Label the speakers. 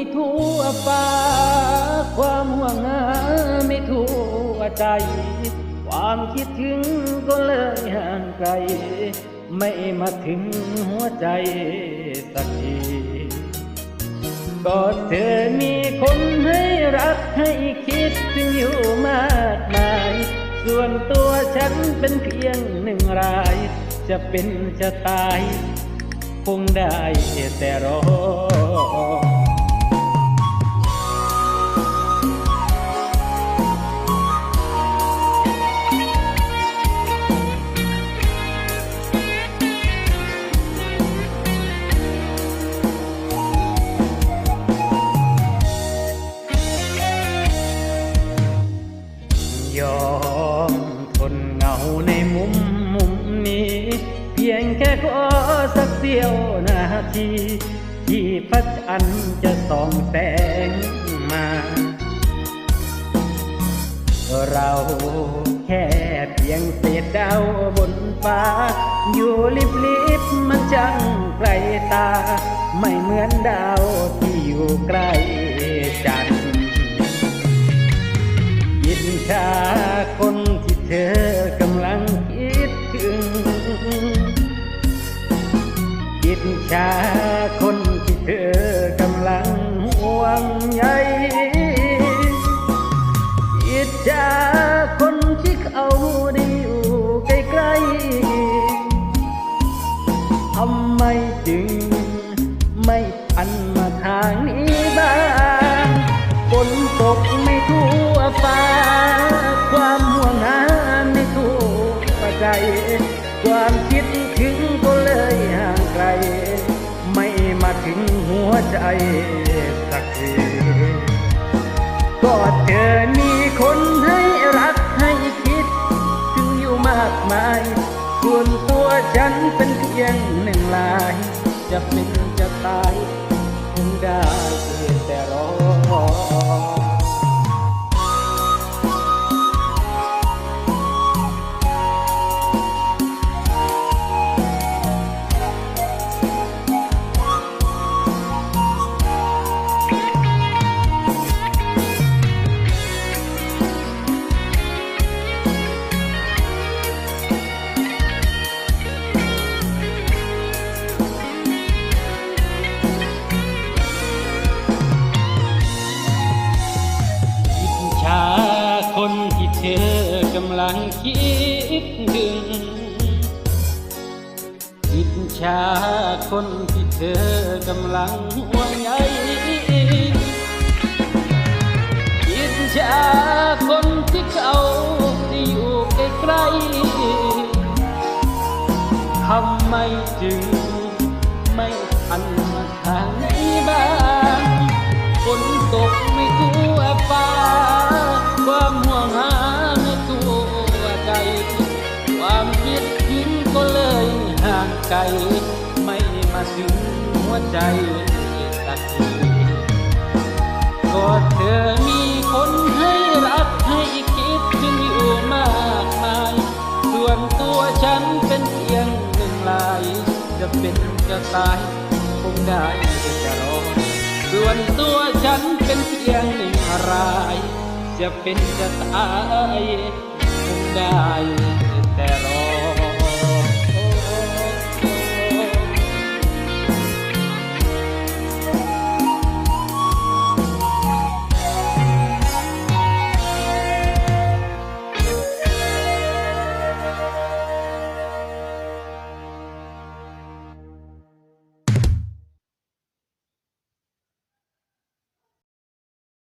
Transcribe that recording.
Speaker 1: ไม่ทั่วฟ้า ความห่วงหาไม่ทั่วใจ ความคิดถึงก็เลยห่างไกล ไม่มาถึงหัวใจสักทีก็เธอมีคนให้รักให้คิดถึงอยู่มากมาย ส่วนตัวฉันเป็นเพียงหนึ่งราย จะเป็นจะตาย คงได้แต่รอ ในมุมมุมนี้ เพียงแค่ขอสักเสี้ยวนาที ที่พระจันทร์จะส่องแสงมา เราแค่เพียงเศษดาวบนฟ้า อยู่ลิบลิบมันจังไกลตา ไม่เหมือนดาวที่อยู่ใกล้จัน ยินชาคนที่เธอกำลังห่วงใยยินชาคนที่เขาได้อยู่ใกล้ๆทำไมจึงไม่พันมาทางนี้บ้างฝนตกไม่ทั่วฟ้า ความห่วงหาไม่ทั่วใจ ความคิดถึง ใจสักทีก็เธอมีคนให้รักให้คิด ถึงอยู่มากมาย ส่วนตัวฉันเป็นเพียงหนึ่งลาย จะเป็นจะตายคงได้แต่รอ คิดถึงอิจฉาคนที่เธอกำลังห่วงใยอิจฉาคนที่เขาที่อยู่ใกล้ๆทำไมจึงไม่ทันมาทางนี้บ้างฝนตกไม่ ถึงหัวใจสักทีก็เธอมีคนให้รักให้คิดถึงอยู่มากมาย ส่วนตัวฉันเป็นเพียงหนึ่งลาย จะเป็นจะตายคงได้แต่รอ ส่วนตัวฉันเป็นเพียงหนึ่งราย จะเป็นจะตายคงได้